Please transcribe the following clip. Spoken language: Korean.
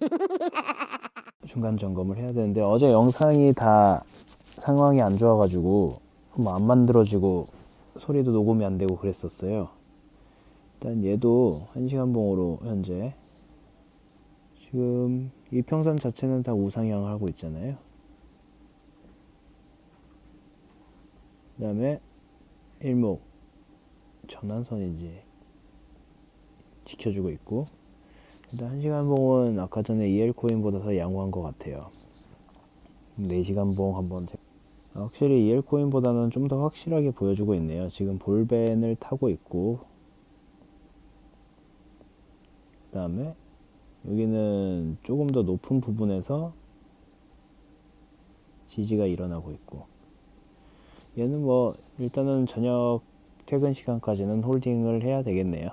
중간 점검을 해야 되는데 어제 영상이 다 상황이 안 좋아가지고 뭐 안 만들어지고 소리도 녹음이 안 되고 그랬었어요. 일단 얘도 1시간 봉으로 현재 지금 이평선 자체는 다 우상향을 하고 있잖아요. 그 다음에 일목 전환선인지 지켜주고 있고 일단 1시간 봉은 아까 전에 EL 코인보다 더 양호한 것 같아요. 4시간 봉 한번 제- 확실히 EL 코인보다는 좀 더 확실하게 보여주고 있네요. 지금 볼벤을 타고 있고 그 다음에 여기는 조금 더 높은 부분에서 지지가 일어나고 있고 얘는 뭐 일단은 저녁 퇴근 시간까지는 홀딩을 해야 되겠네요.